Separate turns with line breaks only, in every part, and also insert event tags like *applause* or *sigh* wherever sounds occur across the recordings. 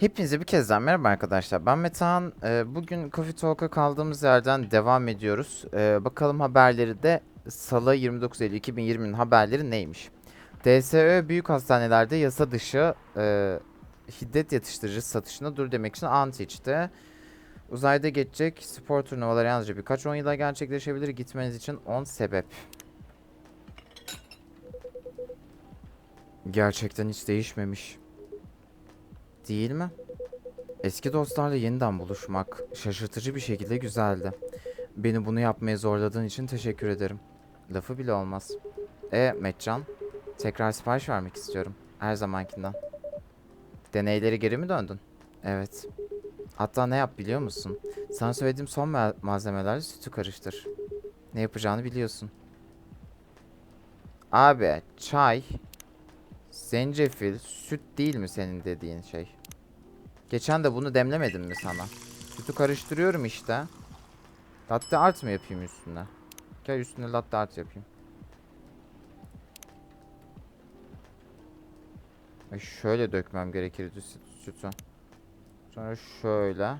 Hepinize bir kez daha merhaba arkadaşlar. Ben Metehan. Ee, bugün Coffee Talk'a kaldığımız yerden devam ediyoruz. Ee, bakalım haberleri de Salı 29 Eylül 2020'nin haberleri neymiş? DSÖ büyük hastanelerde yasa dışı e, hiddet yatıştırıcı satışına dur demek için ant içti. Uzayda geçecek spor turnuvaları yalnızca birkaç 10 yıla gerçekleşebilir. Gitmeniz için 10 sebep. Gerçekten hiç değişmemiş. Değil mi? Eski dostlarla yeniden buluşmak şaşırtıcı bir şekilde güzeldi. Beni bunu yapmaya zorladığın için teşekkür ederim. Lafı bile olmaz. E Metcan, tekrar sipariş vermek istiyorum. Her zamankinden. Deneyleri geri mi döndün? Evet. Hatta ne yap biliyor musun? Sana söylediğim son ma- malzemelerle sütü karıştır. Ne yapacağını biliyorsun. Abi, çay, zencefil, süt değil mi senin dediğin şey? Geçen de bunu demlemedim mi sana? Sütü karıştırıyorum işte. Latte art mı yapayım üstüne? Gel üstüne latte art yapayım. Ay şöyle dökmem gerekirdi süt- sütü. Sonra şöyle.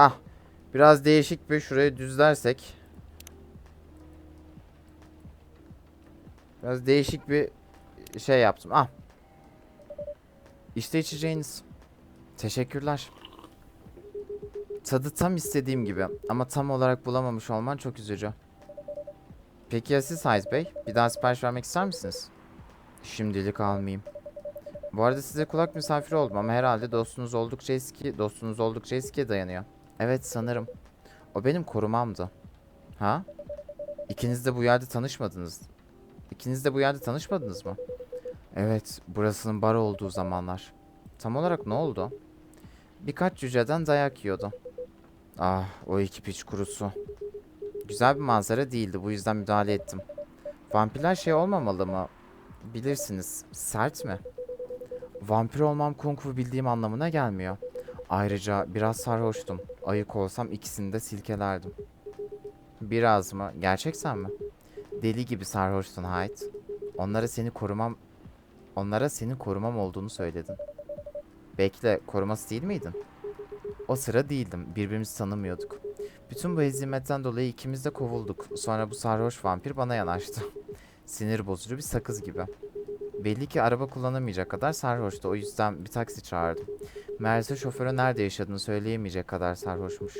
Ah. Biraz değişik bir şurayı düzlersek. Biraz değişik bir şey yaptım. Ah. İşte içeceğiniz. Teşekkürler. Tadı tam istediğim gibi ama tam olarak bulamamış olman çok üzücü. Peki ya siz Hayz Bey? Bir daha sipariş vermek ister misiniz? Şimdilik almayayım. Bu arada size kulak misafiri oldum ama herhalde dostunuz oldukça eski, dostunuz oldukça eskiye dayanıyor. Evet sanırım. O benim korumamdı. Ha? İkiniz de bu yerde tanışmadınız. İkiniz de bu yerde tanışmadınız mı? Evet, burasının bar olduğu zamanlar. Tam olarak ne oldu? Birkaç cüceden dayak yiyordu. Ah, o iki piç kurusu. Güzel bir manzara değildi, bu yüzden müdahale ettim. Vampirler şey olmamalı mı? Bilirsiniz, sert mi? Vampir olmam kung fu bildiğim anlamına gelmiyor. Ayrıca biraz sarhoştum. Ayık olsam ikisini de silkelerdim. Biraz mı? Gerçekten mi? Deli gibi sarhoştun Hyde. Onlara seni korumam... Onlara senin korumam olduğunu söyledin. Bekle, koruması değil miydin? O sıra değildim. Birbirimizi tanımıyorduk. Bütün bu hezimetten dolayı ikimiz de kovulduk. Sonra bu sarhoş vampir bana yanaştı. *laughs* Sinir bozucu bir sakız gibi. Belli ki araba kullanamayacak kadar sarhoştu. O yüzden bir taksi çağırdım. Meğerse şoföre nerede yaşadığını söyleyemeyecek kadar sarhoşmuş.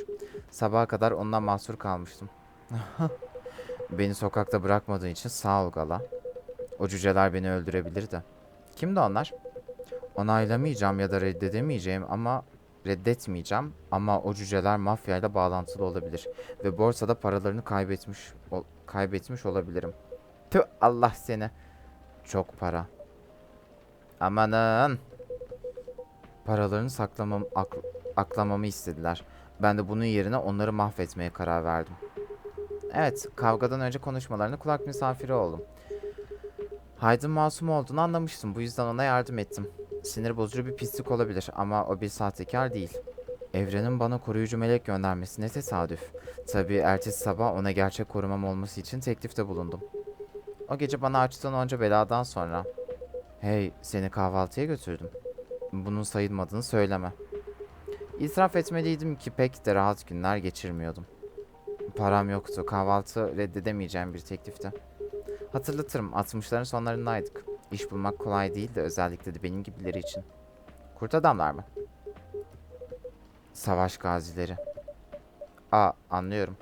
Sabaha kadar ondan mahsur kalmıştım. *laughs* Beni sokakta bırakmadığın için sağ ol Gala. O cüceler beni öldürebilirdi. Kimdi onlar? Onaylamayacağım ya da reddedemeyeceğim ama reddetmeyeceğim ama o cüceler mafyayla bağlantılı olabilir ve borsada paralarını kaybetmiş ol- kaybetmiş olabilirim. Tüh Allah seni. Çok para. Amanın. Paralarını saklamam, ak- aklamamı istediler. Ben de bunun yerine onları mahvetmeye karar verdim. Evet, kavgadan önce konuşmalarına kulak misafiri oldum. Haydın masum olduğunu anlamıştım. Bu yüzden ona yardım ettim. Sinir bozucu bir pislik olabilir ama o bir sahtekar değil. Evrenin bana koruyucu melek göndermesi ne tesadüf. Tabii ertesi sabah ona gerçek korumam olması için teklifte bulundum. O gece bana açtığın onca beladan sonra. Hey, seni kahvaltıya götürdüm. Bunun sayılmadığını söyleme. İtiraf etmeliydim ki pek de rahat günler geçirmiyordum. Param yoktu. Kahvaltı reddedemeyeceğim bir teklifti. Hatırlatırım 60'ların sonlarındaydık. İş bulmak kolay değil de özellikle de benim gibileri için. Kurt adamlar mı? Savaş gazileri. Aa anlıyorum.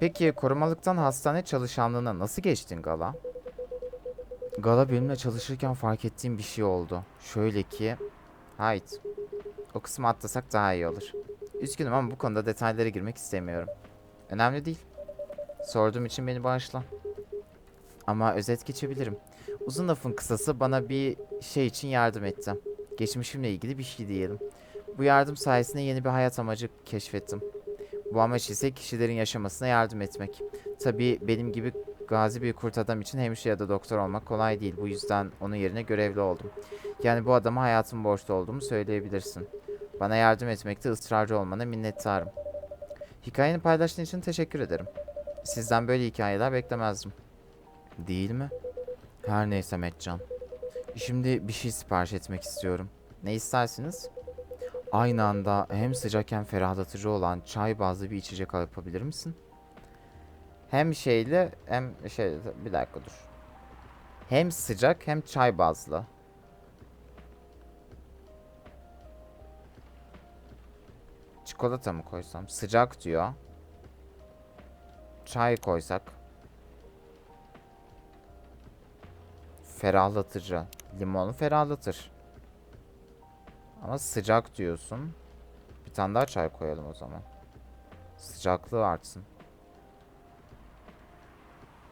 Peki korumalıktan hastane çalışanlığına nasıl geçtin Gala? Gala benimle çalışırken fark ettiğim bir şey oldu. Şöyle ki... Hayt. O kısmı atlasak daha iyi olur. Üzgünüm ama bu konuda detaylara girmek istemiyorum. Önemli değil. Sorduğum için beni bağışla. Ama özet geçebilirim. Uzun lafın kısası bana bir şey için yardım etti. Geçmişimle ilgili bir şey diyelim. Bu yardım sayesinde yeni bir hayat amacı keşfettim. Bu amaç ise kişilerin yaşamasına yardım etmek. Tabii benim gibi Gazi bir kurt adam için hemşire ya da doktor olmak kolay değil. Bu yüzden onun yerine görevli oldum. Yani bu adama hayatım borçlu olduğumu söyleyebilirsin. Bana yardım etmekte ısrarcı olmana minnettarım. Hikayeni paylaştığın için teşekkür ederim. Sizden böyle hikayeler beklemezdim. Değil mi? Her neyse Metcan. Şimdi bir şey sipariş etmek istiyorum. Ne istersiniz? Aynı anda hem sıcak hem ferahlatıcı olan çay bazlı bir içecek yapabilir misin? Hem şeyli hem şey bir dakika dur. Hem sıcak hem çay bazlı. Çikolata mı koysam? Sıcak diyor. Çay koysak. Ferahlatıcı. Limonu ferahlatır. Ama sıcak diyorsun. Bir tane daha çay koyalım o zaman. Sıcaklığı artsın.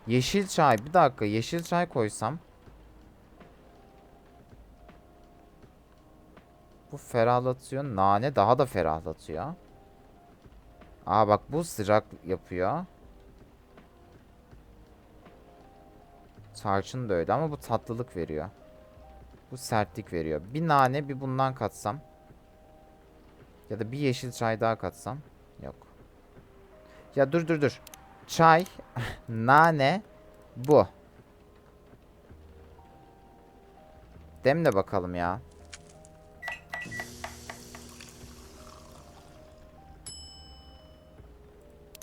Yeşil çay. Bir dakika. Yeşil çay koysam. Bu ferahlatıyor. Nane daha da ferahlatıyor. Aa bak bu sıcak yapıyor. Tarçın da öyle ama bu tatlılık veriyor. Bu sertlik veriyor. Bir nane bir bundan katsam. Ya da bir yeşil çay daha katsam. Yok. Ya dur dur dur. Çay, *laughs* nane, bu. Demle bakalım ya.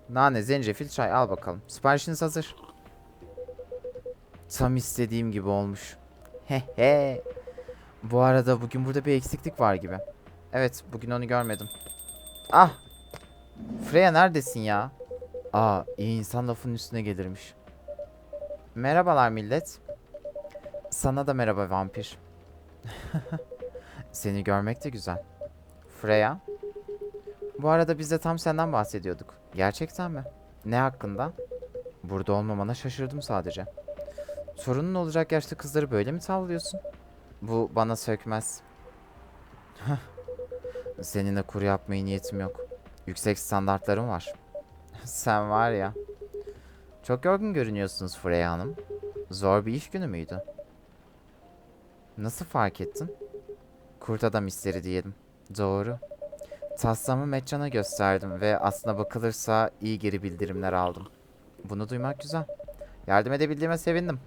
Nane, zencefil, çay al bakalım. Siparişiniz hazır. Tam istediğim gibi olmuş. Hehe. Bu arada bugün burada bir eksiklik var gibi. Evet, bugün onu görmedim. Ah! Freya neredesin ya? Aa, iyi insan lafın üstüne gelirmiş. Merhabalar millet. Sana da merhaba vampir. *laughs* Seni görmek de güzel. Freya. Bu arada biz de tam senden bahsediyorduk. Gerçekten mi? Ne hakkında? Burada olmamana şaşırdım sadece. Sorunun olacak yaşta kızları böyle mi tavlıyorsun? Bu bana sökmez. *laughs* Seninle kuru yapmaya niyetim yok. Yüksek standartlarım var. Sen var ya. Çok yorgun görünüyorsunuz Freya Hanım. Zor bir iş günü müydü? Nasıl fark ettin? Kurt adam hisleri diyelim. Doğru. Taslamı Metcan'a gösterdim ve aslına bakılırsa iyi geri bildirimler aldım. Bunu duymak güzel. Yardım edebildiğime sevindim.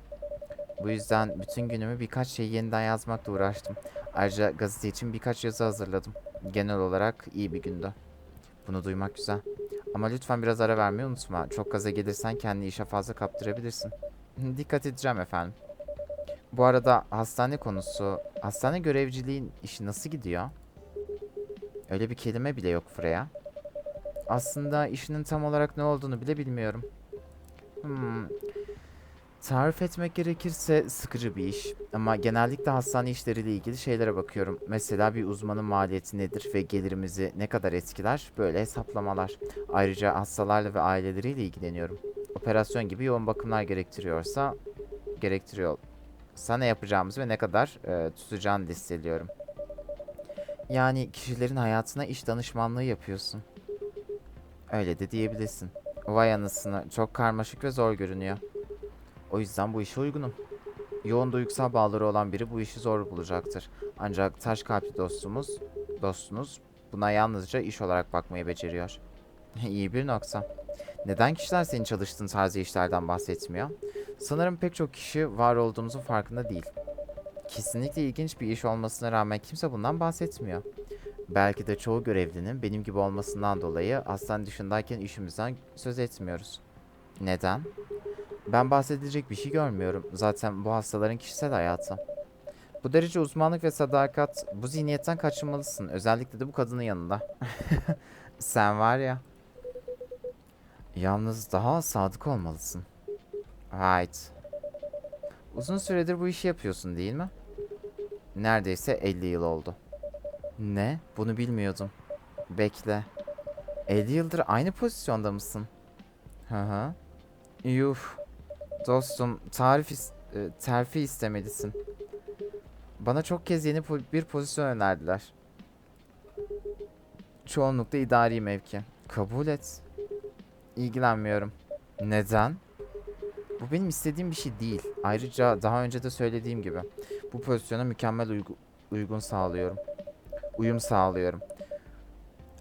Bu yüzden bütün günümü birkaç şeyi yeniden yazmakla uğraştım. Ayrıca gazete için birkaç yazı hazırladım. Genel olarak iyi bir gündü. Bunu duymak güzel. Ama lütfen biraz ara vermeyi unutma. Çok gaza gelirsen kendini işe fazla kaptırabilirsin. *laughs* Dikkat edeceğim efendim. Bu arada hastane konusu, hastane görevciliğin işi nasıl gidiyor? Öyle bir kelime bile yok Freya. Aslında işinin tam olarak ne olduğunu bile bilmiyorum. Hmm. Tarif etmek gerekirse sıkıcı bir iş. Ama genellikle hastane işleriyle ilgili şeylere bakıyorum. Mesela bir uzmanın maliyeti nedir ve gelirimizi ne kadar etkiler? Böyle hesaplamalar. Ayrıca hastalarla ve aileleriyle ilgileniyorum. Operasyon gibi yoğun bakımlar gerektiriyorsa gerektiriyor. Sana yapacağımız ve ne kadar e, tutacağını listeliyorum. Yani kişilerin hayatına iş danışmanlığı yapıyorsun. Öyle de diyebilirsin. Vay anasını çok karmaşık ve zor görünüyor. O yüzden bu işe uygunum. Yoğun duygusal bağları olan biri bu işi zor bulacaktır. Ancak taş kalpli dostumuz, dostunuz buna yalnızca iş olarak bakmayı beceriyor. *laughs* İyi bir nokta. Neden kişiler senin çalıştığın tarzı işlerden bahsetmiyor? Sanırım pek çok kişi var olduğumuzun farkında değil. Kesinlikle ilginç bir iş olmasına rağmen kimse bundan bahsetmiyor. Belki de çoğu görevlinin benim gibi olmasından dolayı hastane dışındayken işimizden söz etmiyoruz. Neden? Ben bahsedilecek bir şey görmüyorum. Zaten bu hastaların kişisel hayatı. Bu derece uzmanlık ve sadakat, bu zihniyetten kaçınmalısın. Özellikle de bu kadının yanında. *laughs* Sen var ya. Yalnız daha sadık olmalısın. Right. Uzun süredir bu işi yapıyorsun değil mi? Neredeyse 50 yıl oldu. Ne? Bunu bilmiyordum. Bekle. 50 yıldır aynı pozisyonda mısın? Hı hı. Yuh. Dostum, tarif is- e, terfi istemelisin. Bana çok kez yeni po- bir pozisyon önerdiler. Çoğunlukla idari mevki. Kabul et. İlgilenmiyorum. Neden? Bu benim istediğim bir şey değil. Ayrıca daha önce de söylediğim gibi bu pozisyona mükemmel uygu- uygun sağlıyorum. Uyum sağlıyorum.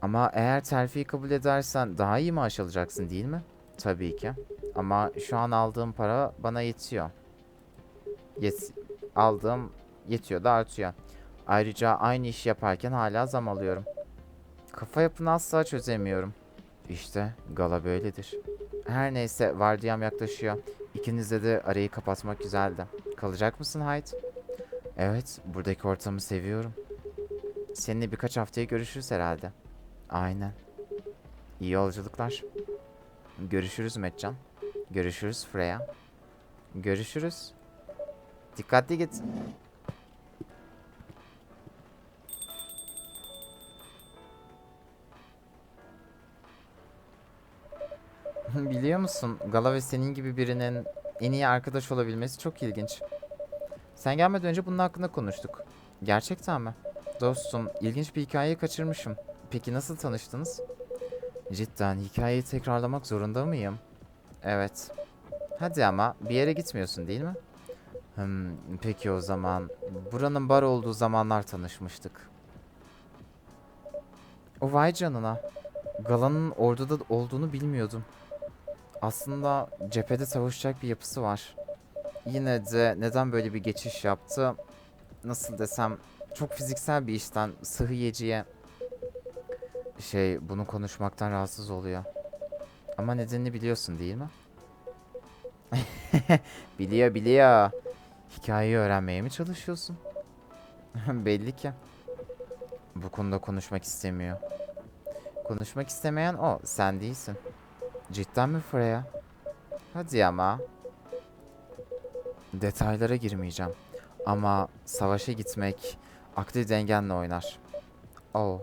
Ama eğer terfiyi kabul edersen daha iyi maaş alacaksın değil mi? Tabii ki. Ama şu an aldığım para bana yetiyor. Yet aldığım yetiyor da artıyor. Ayrıca aynı işi yaparken hala zam alıyorum. Kafa yapını asla çözemiyorum. İşte gala böyledir. Her neyse vardiyam yaklaşıyor. İkinizde de arayı kapatmak güzeldi. Kalacak mısın Hyde? Evet, buradaki ortamı seviyorum. Seninle birkaç haftaya görüşürüz herhalde. Aynen. İyi yolculuklar. Görüşürüz Metcan. Görüşürüz Freya. Görüşürüz. Dikkatli git. *laughs* Biliyor musun? Gala ve senin gibi birinin en iyi arkadaş olabilmesi çok ilginç. Sen gelmeden önce bunun hakkında konuştuk. Gerçekten mi? Dostum, ilginç bir hikayeyi kaçırmışım. Peki nasıl tanıştınız? Cidden hikayeyi tekrarlamak zorunda mıyım? Evet. Hadi ama bir yere gitmiyorsun değil mi? Hmm, peki o zaman. Buranın bar olduğu zamanlar tanışmıştık. O vay canına. Galanın orduda olduğunu bilmiyordum. Aslında cephede savaşacak bir yapısı var. Yine de neden böyle bir geçiş yaptı? Nasıl desem çok fiziksel bir işten sıhhiyeciye şey bunu konuşmaktan rahatsız oluyor. Ama nedenini biliyorsun değil mi? *laughs* biliyor biliyor. Hikayeyi öğrenmeye mi çalışıyorsun? *laughs* Belli ki. Bu konuda konuşmak istemiyor. Konuşmak istemeyen o, sen değilsin. Cidden mi Freya? Hadi ama. Detaylara girmeyeceğim. Ama savaşa gitmek akli dengenle oynar. Oh.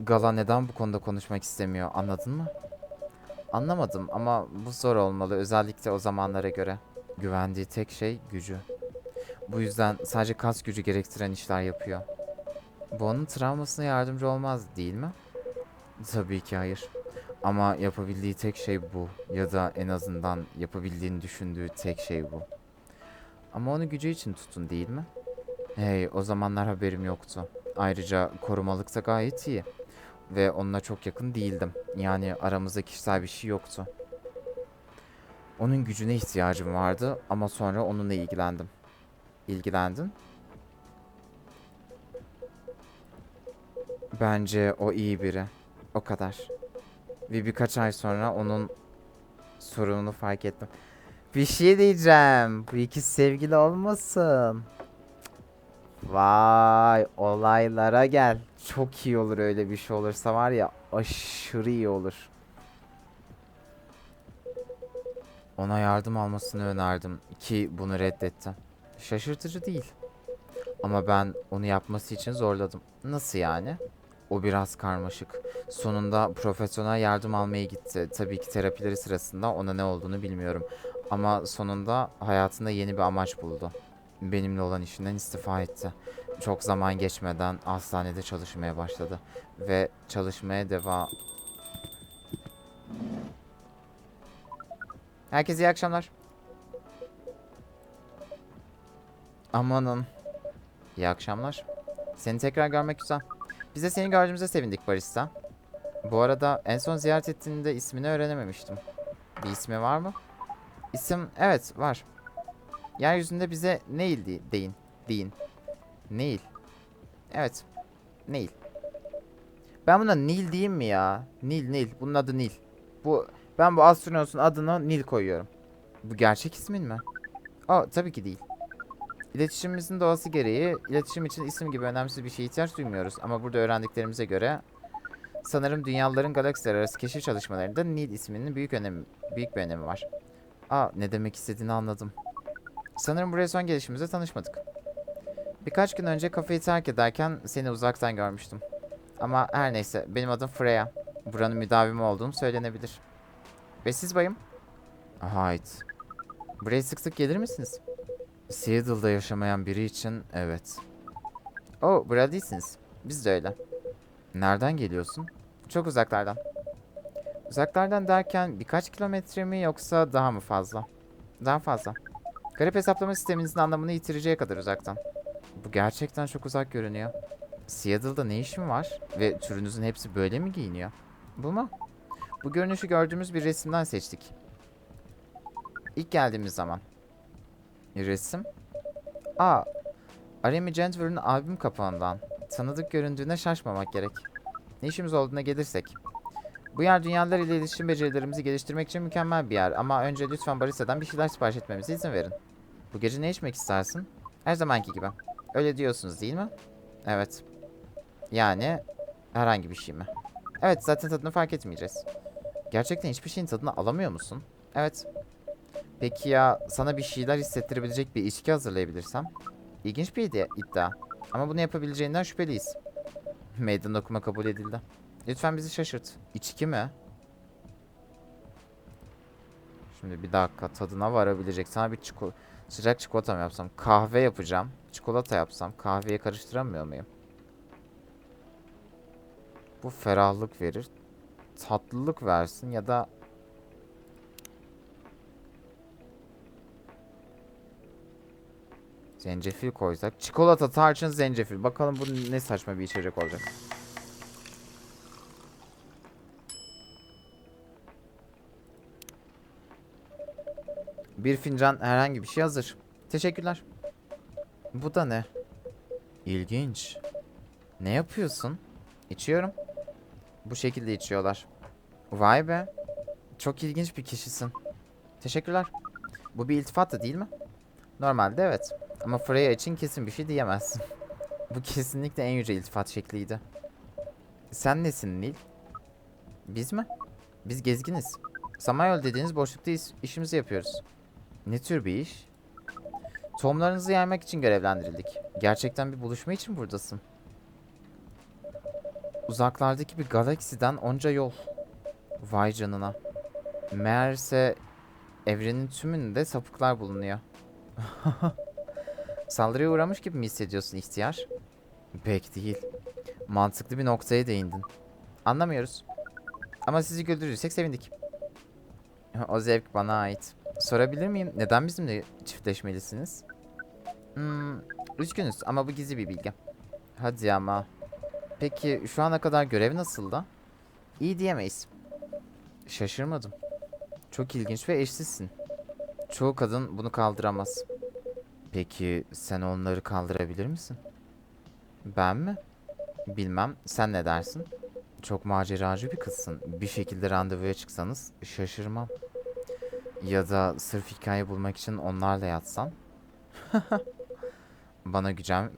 Gala neden bu konuda konuşmak istemiyor anladın mı? Anlamadım ama bu zor olmalı özellikle o zamanlara göre. Güvendiği tek şey gücü. Bu yüzden sadece kas gücü gerektiren işler yapıyor. Bu onun travmasına yardımcı olmaz değil mi? Tabii ki hayır. Ama yapabildiği tek şey bu. Ya da en azından yapabildiğini düşündüğü tek şey bu. Ama onu gücü için tutun değil mi? Hey, o zamanlar haberim yoktu. Ayrıca korumalık da gayet iyi. Ve onunla çok yakın değildim. Yani aramızda kişisel bir şey yoktu. Onun gücüne ihtiyacım vardı ama sonra onunla ilgilendim. İlgilendin? Bence o iyi biri. O kadar. Ve birkaç ay sonra onun sorununu fark ettim. Bir şey diyeceğim. Bu iki sevgili olmasın. Vay olaylara gel. Çok iyi olur öyle bir şey olursa var ya aşırı iyi olur. Ona yardım almasını önerdim ki bunu reddetti. Şaşırtıcı değil. Ama ben onu yapması için zorladım. Nasıl yani? O biraz karmaşık. Sonunda profesyonel yardım almaya gitti. Tabii ki terapileri sırasında ona ne olduğunu bilmiyorum. Ama sonunda hayatında yeni bir amaç buldu. Benimle olan işinden istifa etti. Çok zaman geçmeden hastanede çalışmaya başladı. Ve çalışmaya devam... Herkese iyi akşamlar. Amanın. İyi akşamlar. Seni tekrar görmek güzel. Biz de seni gördüğümüze sevindik Barista. Bu arada en son ziyaret ettiğinde ismini öğrenememiştim. Bir ismi var mı? İsim evet var. Yeryüzünde bize Neil de- deyin. Deyin. Neil. Evet. Neil. Ben buna Nil diyeyim mi ya? Nil Nil. Bunun adı Nil. Bu ben bu astronotun adını Nil koyuyorum. Bu gerçek ismin mi? Aa tabii ki değil. İletişimimizin doğası gereği iletişim için isim gibi önemsiz bir şeye ihtiyaç duymuyoruz. Ama burada öğrendiklerimize göre sanırım dünyaların galaksiler arası keşif çalışmalarında Nil isminin büyük önemi büyük bir önemi var. Aa ne demek istediğini anladım. Sanırım buraya son gelişimizde tanışmadık. Birkaç gün önce kafeyi terk ederken seni uzaktan görmüştüm. Ama her neyse benim adım Freya. Buranın müdavimi olduğum söylenebilir. Ve siz bayım? Hayt. Buraya sık sık gelir misiniz? Seattle'da yaşamayan biri için evet. Oh, burada değilsiniz. Biz de öyle. Nereden geliyorsun? Çok uzaklardan. Uzaklardan derken birkaç kilometre mi yoksa daha mı fazla? Daha fazla. Garip hesaplama sisteminizin anlamını yitireceği kadar uzaktan. Bu gerçekten çok uzak görünüyor. Seattle'da ne işim var? Ve türünüzün hepsi böyle mi giyiniyor? Bu mu? Bu görünüşü gördüğümüz bir resimden seçtik. İlk geldiğimiz zaman. Resim? Aa, Aremy Gentwer'ın albüm kapağından. Tanıdık göründüğüne şaşmamak gerek. Ne işimiz olduğuna gelirsek. Bu yer dünyalar ile iletişim becerilerimizi geliştirmek için mükemmel bir yer ama önce lütfen barista'dan bir şeyler sipariş etmemize izin verin. Bu gece ne içmek istersin? Her zamanki gibi. Öyle diyorsunuz değil mi? Evet. Yani herhangi bir şey mi? Evet zaten tadını fark etmeyeceğiz. Gerçekten hiçbir şeyin tadını alamıyor musun? Evet. Peki ya sana bir şeyler hissettirebilecek bir içki hazırlayabilirsem? İlginç bir iddia. Ama bunu yapabileceğinden şüpheliyiz. Meydan okuma kabul edildi. Lütfen bizi şaşırt. İçki mi? Şimdi bir dakika tadına varabilecek. Sana bir çiko sıcak çikolata mı yapsam? Kahve yapacağım. Çikolata yapsam. Kahveye karıştıramıyor muyum? Bu ferahlık verir. Tatlılık versin ya da Zencefil koysak. Çikolata, tarçın, zencefil. Bakalım bu ne saçma bir içecek olacak. Bir fincan herhangi bir şey hazır. Teşekkürler. Bu da ne? İlginç. Ne yapıyorsun? İçiyorum. Bu şekilde içiyorlar. Vay be. Çok ilginç bir kişisin. Teşekkürler. Bu bir iltifat da değil mi? Normalde evet. Ama Freya için kesin bir şey diyemezsin. *laughs* Bu kesinlikle en yüce iltifat şekliydi. Sen nesin Nil? Biz mi? Biz gezginiz. Samanyolu dediğiniz boşluktayız. işimizi yapıyoruz. Ne tür bir iş? Tohumlarınızı yaymak için görevlendirildik. Gerçekten bir buluşma için buradasın. Uzaklardaki bir galaksiden onca yol. Vay canına. Meğerse evrenin tümünde sapıklar bulunuyor. *laughs* Saldırıya uğramış gibi mi hissediyorsun ihtiyar? Pek değil. Mantıklı bir noktaya değindin. Anlamıyoruz. Ama sizi güldürürsek sevindik. O zevk bana ait. Sorabilir miyim? Neden bizimle çiftleşmelisiniz? Hmm, üzgünüz ama bu gizli bir bilgi. Hadi ama. Peki şu ana kadar görev nasıldı? İyi diyemeyiz. Şaşırmadım. Çok ilginç ve eşsizsin. Çoğu kadın bunu kaldıramaz. Peki sen onları kaldırabilir misin? Ben mi? Bilmem. Sen ne dersin? Çok maceracı bir kızsın. Bir şekilde randevuya çıksanız şaşırmam. Ya da sırf hikaye bulmak için onlarla yatsan? *laughs* Bana gücen...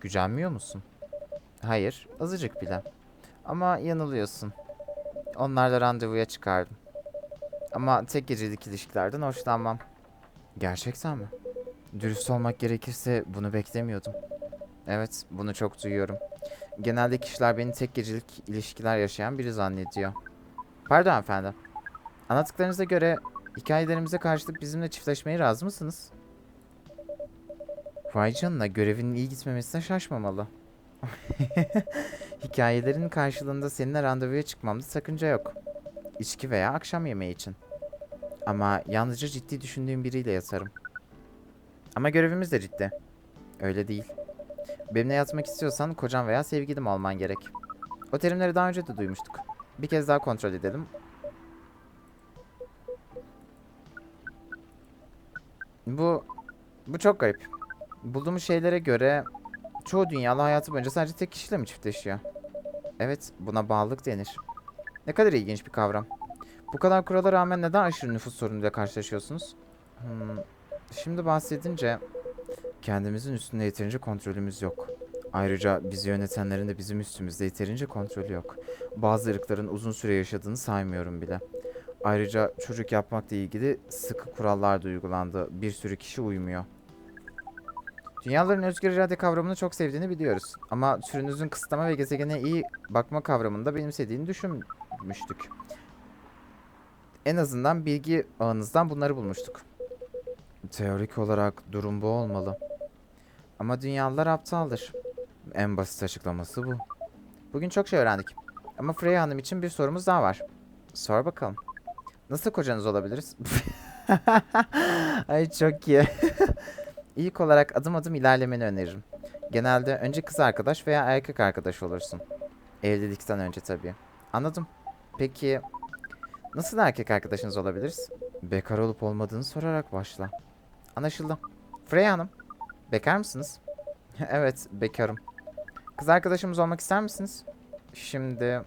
Gücenmiyor musun? Hayır, azıcık bile. Ama yanılıyorsun. Onlarla randevuya çıkardım. Ama tek gecelik ilişkilerden hoşlanmam. Gerçekten mi? Dürüst olmak gerekirse bunu beklemiyordum. Evet, bunu çok duyuyorum. Genelde kişiler beni tek gecelik ilişkiler yaşayan biri zannediyor. Pardon efendim. Anlattıklarınıza göre hikayelerimize karşılık bizimle çiftleşmeye razı mısınız? Vay canına görevinin iyi gitmemesine şaşmamalı. *laughs* Hikayelerin karşılığında seninle randevuya çıkmamda sakınca yok. İçki veya akşam yemeği için. Ama yalnızca ciddi düşündüğüm biriyle yatarım. Ama görevimiz de ciddi. Öyle değil. Benimle yatmak istiyorsan kocan veya sevgilim olman gerek. O terimleri daha önce de duymuştuk. Bir kez daha kontrol edelim. Bu bu çok garip. Bulduğumuz şeylere göre çoğu dünyalı hayatı boyunca sadece tek kişiyle mi çiftleşiyor? Evet, buna bağlılık denir. Ne kadar ilginç bir kavram. Bu kadar kurala rağmen neden aşırı nüfus sorunuyla karşılaşıyorsunuz? Hmm, şimdi bahsedince kendimizin üstünde yeterince kontrolümüz yok. Ayrıca bizi yönetenlerin de bizim üstümüzde yeterince kontrolü yok. Bazı ırkların uzun süre yaşadığını saymıyorum bile. Ayrıca çocuk yapmakla ilgili sıkı kurallar da uygulandı. Bir sürü kişi uymuyor. Dünyaların özgür irade kavramını çok sevdiğini biliyoruz. Ama türünüzün kısıtlama ve gezegene iyi bakma kavramını da benimsediğini düşünmüştük. En azından bilgi ağınızdan bunları bulmuştuk. Teorik olarak durum bu olmalı. Ama dünyalılar aptaldır. En basit açıklaması bu. Bugün çok şey öğrendik. Ama Freya Hanım için bir sorumuz daha var. Sor bakalım. Nasıl kocanız olabiliriz? *laughs* Ay çok iyi. *laughs* İlk olarak adım adım ilerlemeni öneririm. Genelde önce kız arkadaş veya erkek arkadaş olursun. Evlilikten önce tabii. Anladım. Peki nasıl erkek arkadaşınız olabiliriz? Bekar olup olmadığını sorarak başla. Anlaşıldı. Freya Hanım, bekar mısınız? *laughs* evet, bekarım. Kız arkadaşımız olmak ister misiniz? Şimdi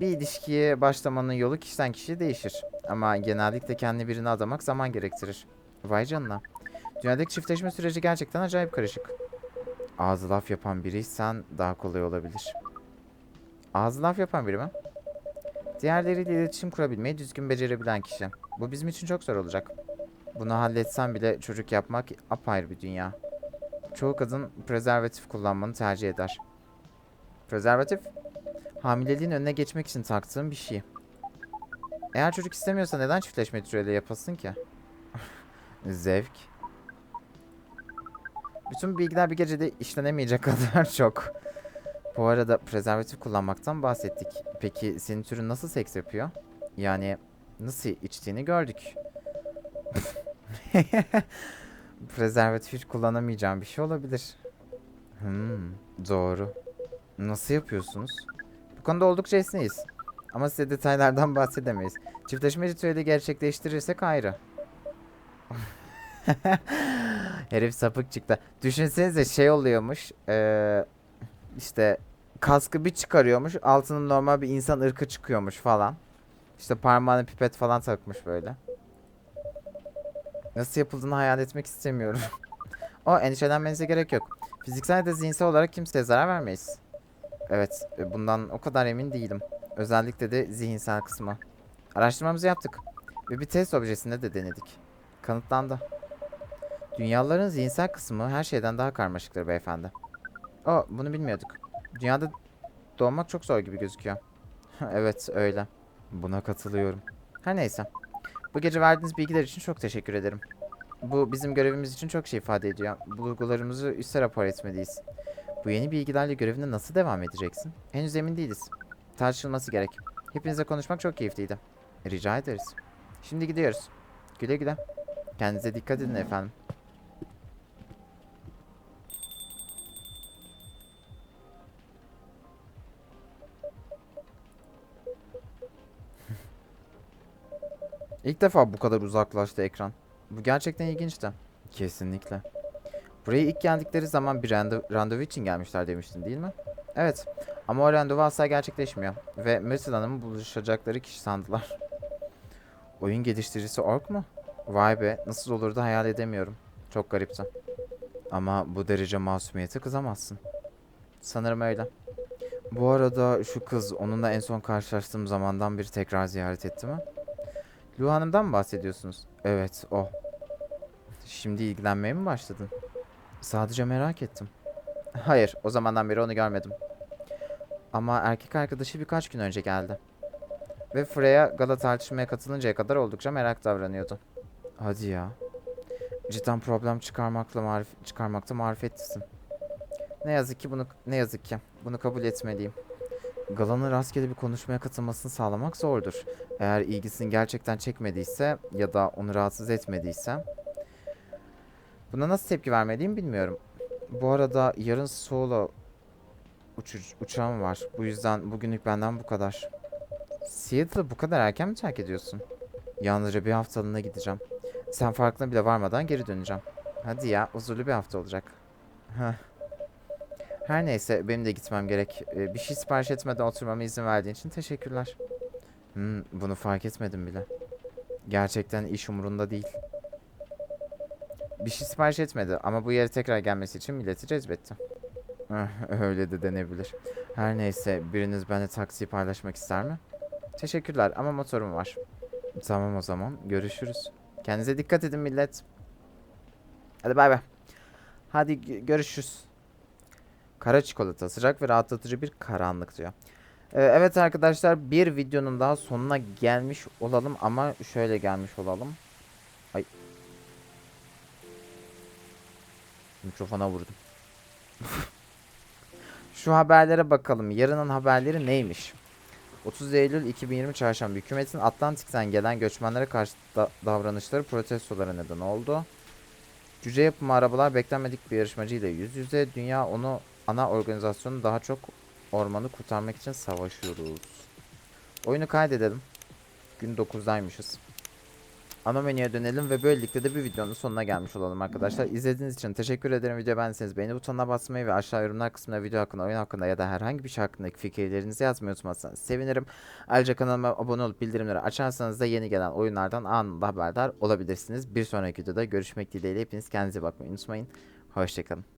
bir ilişkiye başlamanın yolu kişiden kişiye değişir. Ama genellikle kendi birini adamak zaman gerektirir. Vay canına. Dünyadaki çiftleşme süreci gerçekten acayip karışık. Ağzı laf yapan biriysen daha kolay olabilir. Ağzı laf yapan biri mi? Diğerleriyle iletişim kurabilmeyi düzgün becerebilen kişi. Bu bizim için çok zor olacak. Bunu halletsem bile çocuk yapmak apayrı bir dünya. Çoğu kadın prezervatif kullanmanı tercih eder. Prezervatif? Hamileliğin önüne geçmek için taktığım bir şey. Eğer çocuk istemiyorsa neden çiftleşme türüyle yapasın ki? *laughs* Zevk. Bütün bilgiler bir gecede işlenemeyecek *laughs* kadar çok. Bu arada prezervatif kullanmaktan bahsettik. Peki senin türün nasıl seks yapıyor? Yani nasıl içtiğini gördük. *laughs* prezervatif hiç kullanamayacağım bir şey olabilir. Hmm, doğru. Nasıl yapıyorsunuz? Bu konuda oldukça esneyiz. Ama size detaylardan *laughs* bahsedemeyiz. Çiftleşme ritüeli gerçekleştirirsek ayrı. Herif sapık çıktı. Düşünsenize şey oluyormuş. Eee işte kaskı bir çıkarıyormuş. Altının normal bir insan ırkı çıkıyormuş falan. İşte parmağına pipet falan takmış böyle. Nasıl yapıldığını hayal etmek istemiyorum. *laughs* o endişelenmenize gerek yok. Fiziksel ya da zihinsel olarak kimseye zarar vermeyiz. Evet, e, bundan o kadar emin değilim. Özellikle de zihinsel kısmı. Araştırmamızı yaptık. Ve bir test objesinde de denedik. Kanıtlandı. Dünyaların zihinsel kısmı her şeyden daha karmaşıktır beyefendi. O, bunu bilmiyorduk. Dünyada doğmak çok zor gibi gözüküyor. *laughs* evet, öyle. Buna katılıyorum. Her neyse. Bu gece verdiğiniz bilgiler için çok teşekkür ederim. Bu bizim görevimiz için çok şey ifade ediyor. Bulgularımızı üste rapor etmeliyiz. Bu yeni bilgilerle görevine nasıl devam edeceksin? Henüz emin değiliz. Tartışılması gerek. Hepinize konuşmak çok keyifliydi. Rica ederiz. Şimdi gidiyoruz. Güle güle. Kendinize dikkat edin efendim. İlk defa bu kadar uzaklaştı ekran. Bu gerçekten ilginçti. Kesinlikle. Buraya ilk geldikleri zaman bir randevu, randevu için gelmişler demiştin değil mi? Evet. Ama o randevu asla gerçekleşmiyor. Ve Myrtle Hanım'ı buluşacakları kişi sandılar. Oyun geliştiricisi Ork mu? Vay be nasıl olurdu hayal edemiyorum. Çok garipti. Ama bu derece masumiyete kızamazsın. Sanırım öyle. Bu arada şu kız onunla en son karşılaştığım zamandan beri tekrar ziyaret etti mi? Lu Hanım'dan mı bahsediyorsunuz? Evet o. Şimdi ilgilenmeye mi başladın? Sadece merak ettim. Hayır, o zamandan beri onu görmedim. Ama erkek arkadaşı birkaç gün önce geldi. Ve Freya gala tartışmaya katılıncaya kadar oldukça merak davranıyordu. Hadi ya. Cidden problem çıkarmakla marif çıkarmakta marifetlisin. Ne yazık ki bunu ne yazık ki bunu kabul etmeliyim. Galan'ın rastgele bir konuşmaya katılmasını sağlamak zordur. Eğer ilgisini gerçekten çekmediyse ya da onu rahatsız etmediyse. Buna nasıl tepki vermeliyim bilmiyorum. Bu arada yarın solo uçu uçağım var. Bu yüzden bugünlük benden bu kadar. Seattle'ı bu kadar erken mi terk ediyorsun? Yalnızca bir haftalığına gideceğim. Sen farkına bile varmadan geri döneceğim. Hadi ya, huzurlu bir hafta olacak. Heh. Her neyse, benim de gitmem gerek. Ee, bir şey sipariş etmeden oturmama izin verdiğin için teşekkürler. Hmm, bunu fark etmedim bile. Gerçekten iş umurunda değil. Bir şey sipariş etmedi ama bu yere tekrar gelmesi için milleti cezbetti. Eh, Öyle de denebilir. Her neyse, biriniz benimle taksiyi paylaşmak ister mi? Teşekkürler ama motorum var. Tamam o zaman, görüşürüz. Kendinize dikkat edin millet. Hadi bay bay. Hadi gö- görüşürüz. Kara çikolata sıcak ve rahatlatıcı bir karanlık diyor. Ee, evet arkadaşlar bir videonun daha sonuna gelmiş olalım ama şöyle gelmiş olalım. Ay. Mikrofona vurdum. *laughs* Şu haberlere bakalım. Yarının haberleri neymiş? 30 Eylül 2020 Çarşamba hükümetin Atlantik'ten gelen göçmenlere karşı da- davranışları protestolara neden oldu. Cüce yapımı arabalar beklenmedik bir yarışmacıyla yüz yüze. Dünya onu ana organizasyonu daha çok ormanı kurtarmak için savaşıyoruz. Oyunu kaydedelim. Gün 9'daymışız. Ana menüye dönelim ve böylelikle de bir videonun sonuna gelmiş olalım arkadaşlar. İzlediğiniz için teşekkür ederim. Video beğendiyseniz beğeni butonuna basmayı ve aşağı yorumlar kısmına video hakkında, oyun hakkında ya da herhangi bir şey hakkındaki fikirlerinizi yazmayı unutmazsanız sevinirim. Ayrıca kanalıma abone olup bildirimleri açarsanız da yeni gelen oyunlardan anında haberdar olabilirsiniz. Bir sonraki videoda görüşmek dileğiyle hepiniz kendinize bakmayı unutmayın. Hoşçakalın.